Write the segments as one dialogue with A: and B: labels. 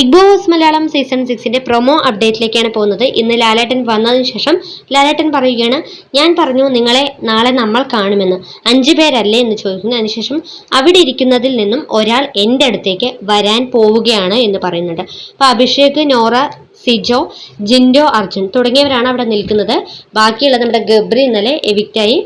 A: Big boss Malayalam season സിക്സിന്റെ promo അപ്ഡേറ്റിലേക്കാണ് പോകുന്നത്. ഇന്ന് ലാലേട്ടൻ വന്നതിന് ശേഷം ലാലേട്ടൻ പറയുകയാണ് ഞാൻ പറഞ്ഞു നിങ്ങളെ നാളെ നമ്മൾ കാണുമെന്ന്. അഞ്ചു പേരല്ലേ എന്ന് ചോദിക്കുന്നു. അതിനുശേഷം അവിടെ ഇരിക്കുന്നതിൽ നിന്നും ഒരാൾ എന്റെ അടുത്തേക്ക് വരാൻ പോവുകയാണ് എന്ന് പറയുന്നുണ്ട്. അപ്പൊ അഭിഷേക് നോറ സിജോ ജിൻഡോ അർജുൻ തുടങ്ങിയവരാണ് അവിടെ നിൽക്കുന്നത്. ബാക്കിയുള്ള നമ്മുടെ ഗബ്രി ഇന്നലെ എവിക്റ്റായി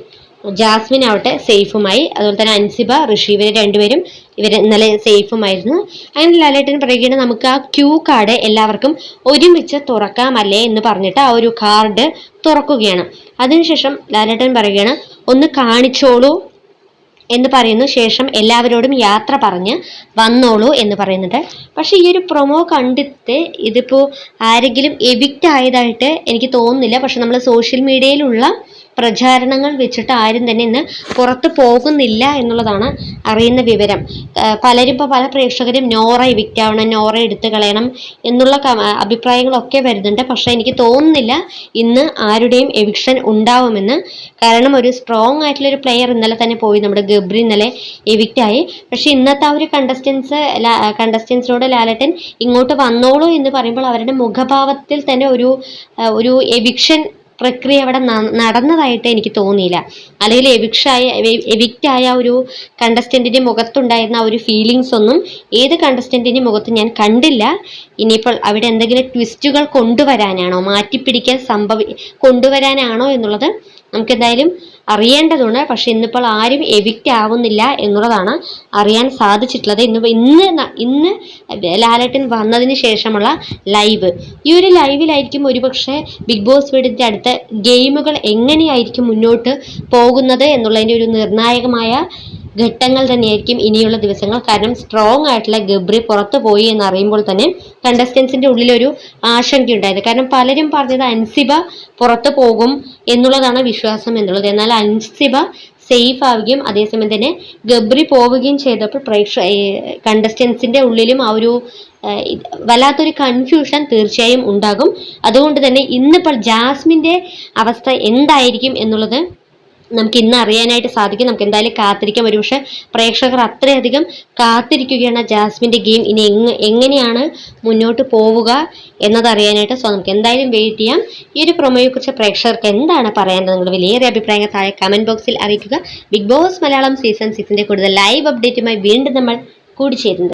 A: ജാസ്മിൻ ആവട്ടെ സേഫുമായി അതുപോലെ തന്നെ അൻസിബ ഋഷി ഇവർ രണ്ടുപേരും ഇവർ ഇന്നലെ സേഫുമായിരുന്നു അങ്ങനെ ലാലേട്ടൻ പറയുകയാണ് നമുക്ക് ആ ക്യൂ കാർഡ് എല്ലാവർക്കും ഒരുമിച്ച് തുറക്കാമല്ലേ എന്ന് പറഞ്ഞിട്ട് ആ ഒരു കാർഡ് തുറക്കുകയാണ്. അതിനുശേഷം ലാലേട്ടൻ പറയുകയാണ് ഒന്ന് കാണിച്ചോളൂ എന്ന് പറയുന്നു ശേഷം എല്ലാവരോടും യാത്ര പറഞ്ഞ് വന്നോളൂ എന്ന് പറയുന്നുണ്ട്. പക്ഷേ ഈ ഒരു പ്രൊമോ കണ്ടിട്ട് ഇതിപ്പോൾ ആരെങ്കിലും എവിക്റ്റ് ആയതായിട്ട് എനിക്ക് തോന്നുന്നില്ല. പക്ഷെ നമ്മൾ സോഷ്യൽ മീഡിയയിലുള്ള പ്രചാരണങ്ങൾ വെച്ചിട്ട് ആരും തന്നെ ഇന്ന് പുറത്ത് പോകുന്നില്ല എന്നുള്ളതാണ് അറിയുന്ന വിവരം. പലരും ഇപ്പോൾ പല പ്രേക്ഷകരും നോറ എവിക്റ്റ് ആവണം നോറ എടുത്തു കളയണം എന്നുള്ള അഭിപ്രായങ്ങളൊക്കെ വരുന്നുണ്ട്. പക്ഷേ എനിക്ക് തോന്നുന്നില്ല ഇന്ന് ആരുടെയും എവിക്ഷൻ ഉണ്ടാവുമെന്ന്. കാരണം ഒരു സ്ട്രോങ് ആയിട്ടുള്ള ഒരു പ്ലെയർ ഇന്നലെ തന്നെ പോയി. നമ്മുടെ ഗബ്രി ഇന്നലെ എവിക്റ്റായി പക്ഷെ ഇന്നത്തെ ആ ഒരു കണ്ടസ്റ്റൻസ് കണ്ടസ്റ്റൻസിനോട് ലാലട്ടൻ ഇങ്ങോട്ട് വന്നോളൂ എന്ന് പറയുമ്പോൾ അവരുടെ മുഖഭാവത്തിൽ തന്നെ ഒരു ഒരു എവിക്ഷൻ പ്രക്രിയ അവിടെ നടന്നതായിട്ട് എനിക്ക് തോന്നിയില്ല. അല്ലെങ്കിൽ എവിക്ഷായ എവിക്റ്റ് ആയ ഒരു കണ്ടസ്റ്റന്റിന്റെ മുഖത്തുണ്ടായിരുന്ന ആ ഒരു ഫീലിങ്സ് ഒന്നും ഏത് കണ്ടസ്റ്റന്റിന്റെ മുഖത്ത് ഞാൻ കണ്ടില്ല. ഇനിയിപ്പോൾ അവിടെ എന്തെങ്കിലും ട്വിസ്റ്റുകൾ കൊണ്ടുവരാനാണോ മാറ്റിപ്പിടിക്കാൻ സംഭവി കൊണ്ടുവരാനാണോ എന്നുള്ളത് നമുക്ക് എന്തായാലും അറിയേണ്ടതുണ്ട്. പക്ഷെ ഇന്നിപ്പോൾ ആരും എവിക്റ്റ് ആവുന്നില്ല എന്നുള്ളതാണ് അറിയാൻ സാധിച്ചിട്ടുള്ളത്. ഇന്ന് ഇന്ന് ഇന്ന് ലാലേട്ടൻ വന്നതിന് ശേഷമുള്ള ലൈവ്. ഈ ഒരു ലൈവിലായിരിക്കും ഒരുപക്ഷെ ബിഗ് ബോസ് വീടിന്റെ അടുത്ത ഗെയിമുകൾ എങ്ങനെയായിരിക്കും മുന്നോട്ട് പോകുന്നത് എന്നുള്ളതിന്റെ ഒരു നിർണായകമായ ഘട്ടങ്ങൾ തന്നെയായിരിക്കും ഇനിയുള്ള ദിവസങ്ങൾ. കാരണം സ്ട്രോങ് ആയിട്ടുള്ള ഗബ്രി പുറത്തു പോയി എന്ന് അറിയുമ്പോൾ തന്നെ കണ്ടസ്റ്റൻസിന്റെ ഉള്ളിലൊരു ആശങ്കയുണ്ടായത് കാരണം പലരും പറഞ്ഞത് അൻസിബ പുറത്തു പോകും എന്നുള്ളതാണ് വിശ്വാസം എന്നുള്ളത്. എന്നാൽ അൻസിബ സേഫ് ആവുകയും അതേസമയം തന്നെ ഗബ്രി പോവുകയും ചെയ്തപ്പോൾ പ്രേക്ഷ കണ്ടസ്റ്റൻസിന്റെ ഉള്ളിലും ആ ഒരു വല്ലാത്തൊരു കൺഫ്യൂഷൻ തീർച്ചയായും ഉണ്ടാകും. അതുകൊണ്ട് തന്നെ ഇന്നിപ്പോൾ ജാസ്മിന്റെ അവസ്ഥ എന്തായിരിക്കും എന്നുള്ളത് നമുക്ക് ഇന്ന് അറിയാനായിട്ട് സാധിക്കും. നമുക്ക് എന്തായാലും കാത്തിരിക്കാം. ഒരുപക്ഷെ പ്രേക്ഷകർ അത്രയധികം കാത്തിരിക്കുകയാണ് ജാസ്മിന്റെ ഗെയിം. ഇനി എങ് എങ്ങനെയാണ് മുന്നോട്ട് പോവുക എന്നത് അറിയാനായിട്ട് സോ നമുക്ക് എന്തായാലും വെയിറ്റ് ചെയ്യാം. ഈ ഒരു പ്രൊമോയെ കുറിച്ച് പ്രേക്ഷകർക്ക് എന്താണ് പറയാനുള്ളത്? നിങ്ങൾ വലിയേറെ അഭിപ്രായങ്ങൾ താഴെ കമന്റ് ബോക്സിൽ അറിയിക്കുക. ബിഗ് ബോസ് മലയാളം സീസൺ സിക്സിന്റെ കൂടുതൽ ലൈവ് അപ്ഡേറ്റുമായി വീണ്ടും നമ്മൾ കൂടി കൂടിച്ചേരുന്നത്